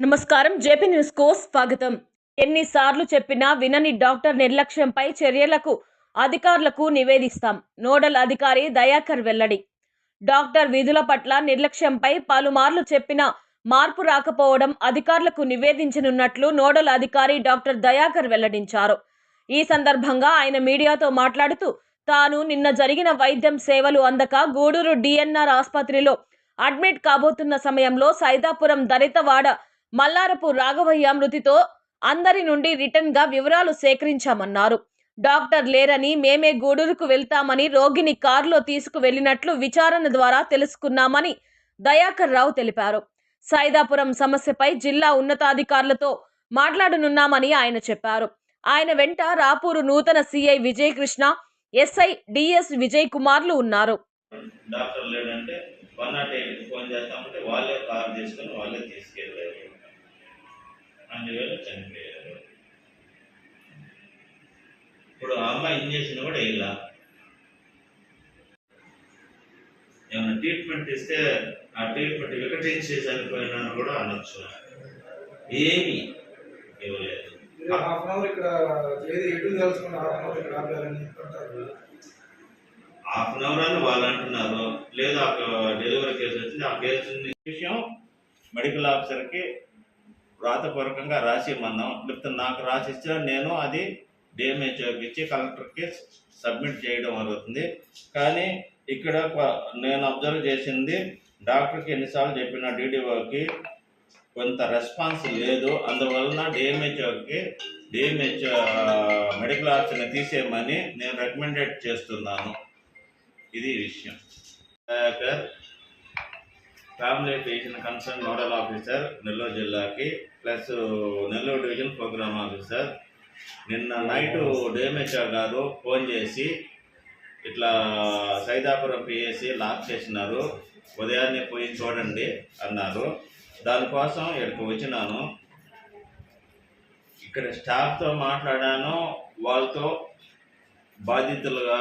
నమస్కారం. జేపీ న్యూస్కు స్వాగతం. ఎన్నిసార్లు చెప్పినా వినని డాక్టర్ నిర్లక్ష్యంపై చర్యలకు అధికారులకు నివేదిస్తాం. నోడల్ అధికారి దయాకర్ వెల్లడి. డాక్టర్ విధుల పట్ల నిర్లక్ష్యంపై పలుమార్లు చెప్పినా మార్పు రాకపోవడం అధికారులకు నివేదించనున్నట్లు నోడల్ అధికారి డాక్టర్ దయాకర్ వెల్లడించారు. ఈ సందర్భంగా ఆయన మీడియాతో మాట్లాడుతూ తాను నిన్న జరిగిన వైద్యం సేవలు అందక గూడూరు డిఎన్ఆర్ ఆసుపత్రిలో అడ్మిట్ కాబోతున్న సమయంలో సైదాపురం దళితవాడ మల్లారపు రాఘవయ్య మృతితో అందరి నుండి రిటర్న్గా వివరాలు సేకరించామన్నారు. డాక్టర్ లేరని మేమే గూడూరుకు వెళ్తామని రోగిని కారులో తీసుకువెళ్ళినట్లు విచారణ ద్వారా తెలుసుకున్నామని దయాకర్ రావు తెలిపారు. సైదాపురం సమస్యపై జిల్లా ఉన్నతాధికారులతో మాట్లాడనున్నామని ఆయన చెప్పారు. ఆయన వెంట రాపూరు నూతన CI Vijay Krishna SI DS Vijay కుమార్లు ఉన్నారు. డాక్టర్ లేడంటే వన్ నాట్ ఎయిట్ ఫోన్ చేస్తామంటే వాళ్ళే కార్ తీసుకొని వాళ్ళే తీసుకెళ్ళారు. అందువేళ చనిపోయారు. ఇప్పుడు ఆ అమ్మాయి ఇంజక్షన్ కూడా వేయాల ఏమైనా ట్రీట్మెంట్ ఇస్తే ఆ ట్రీట్మెంట్ వికటించి చనిపోయినా కూడా అనొచ్చు. ఏమి ఇవ్వలేదు. హాఫ్ అన్ అవర్ ఇక్కడ ఏది ఎటు తెలుసుకుని హాఫ్ అన్ అవర్ ఇక్కడ ఆపారని హాఫ్ అన్ అవర్ అని వాళ్ళు అంటున్నారు. లేదు డెలివరీ కేసు వచ్చింది. ఆ కేసు విషయం మెడికల్ ఆఫీసర్కి వ్రాతపూర్వకంగా రాసి ఇమ్మన్నాం లేకపోతే నాకు రాసి ఇచ్చినా నేను అది డిఎంహెచ్ఓకి ఇచ్చి కలెక్టర్కి సబ్మిట్ చేయడం జరుగుతుంది. కానీ ఇక్కడ నేను అబ్జర్వ్ చేసింది డాక్టర్కి ఎన్నిసార్లు చెప్పిన డీడీఓకి కొంత రెస్పాన్స్ లేదు. అందువలన డిఎంహెచ్ఓకి డిఎంహెచ్ మెడికల్ ఆఫీసర్ని తీసేయమని నేను రికమెండేట్ చేస్తున్నాను. ఇది విషయం. Family patient concern nodal officer Nellore జిల్లాకి plus Nellore division program officer నిన్న నైట్ డిఎంహెచ్ఆర్ గారు ఫోన్ చేసి ఇట్లా సైదాపురం పిఎస్సి లాక్ చేసినారు. ఉదయాన్నే పోయి చూడండి అన్నారు. దానికోసం ఇక్కడికి వచ్చినాను. ఇక్కడ స్టాఫ్తో మాట్లాడాను. వాళ్ళతో బాధితులుగా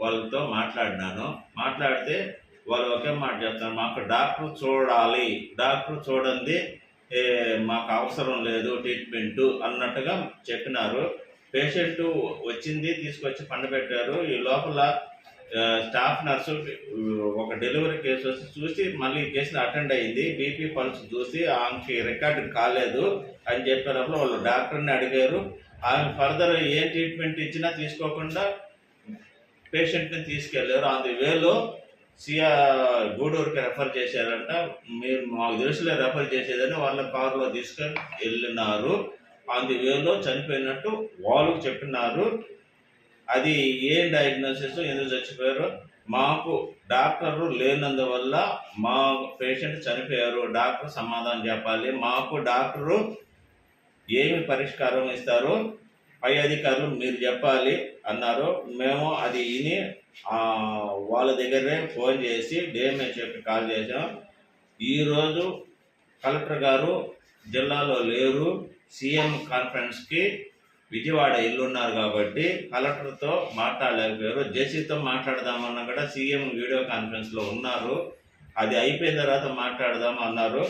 వాళ్ళతో మాట్లాడినాను. మాట్లాడితే వాళ్ళు ఒకే మాట చెప్తారు మాకు డాక్టర్ చూడాలి డాక్టర్ చూడండి మాకు అవసరం లేదు ట్రీట్మెంట్ అన్నట్టుగా చెప్పినారు. పేషెంట్ వచ్చింది తీసుకొచ్చి పండబెట్టారు ఈ లోపల స్టాఫ్ నర్సు ఒక డెలివరీ కేసు వచ్చి చూసి మళ్ళీ ఈ కేసుని అటెండ్ అయ్యింది బీపీ పల్స్ చూసి ఆమెకి రికార్డు కాలేదు అని చెప్పినప్పుడు వాళ్ళు డాక్టర్ని అడిగారు. ఆమె ఫర్దర్ ఏ ట్రీట్మెంట్ ఇచ్చినా తీసుకోకుండా పేషెంట్ని తీసుకెళ్ళారు ఆన్ వేలో సియా గూడూరుకి రెఫర్ చేశారంట. మీరు మాకు తెలిసిలే రెఫర్ చేసేదని వాళ్ళ కారులో తీసుకొని వెళ్ళినారు. ఆన్ ది వేలో చనిపోయినట్టు వాళ్ళు చెప్పినారు. అది ఏ డయాగ్నోసిస్ ఎందుకు చచ్చిపోయారు? మాకు డాక్టర్లు లేనందువల్ల మా పేషెంట్ చనిపోయారు. డాక్టర్ సమాధానం చెప్పాలి. మాకు డాక్టరు ఏమి పరిష్కారం ఇస్తారు? పై అధికారులు మీరు చెప్పాలి అన్నారు. మేము అది విని వాళ్ళ దగ్గరే ఫోన్ చేసి డిఎంహెచ్ఓకి కాల్ చేశాం. ఈరోజు కలెక్టర్ గారు జిల్లాలో లేరు. సీఎం కాన్ఫరెన్స్కి విజయవాడ ఇల్లున్నారు కాబట్టి కలెక్టర్తో మాట్లాడలేకపోయారు. జేసీతో మాట్లాడదామన్నా కూడా సీఎం వీడియో కాన్ఫరెన్స్లో ఉన్నారు. అది అయిపోయిన తర్వాత మాట్లాడదాం అన్నారు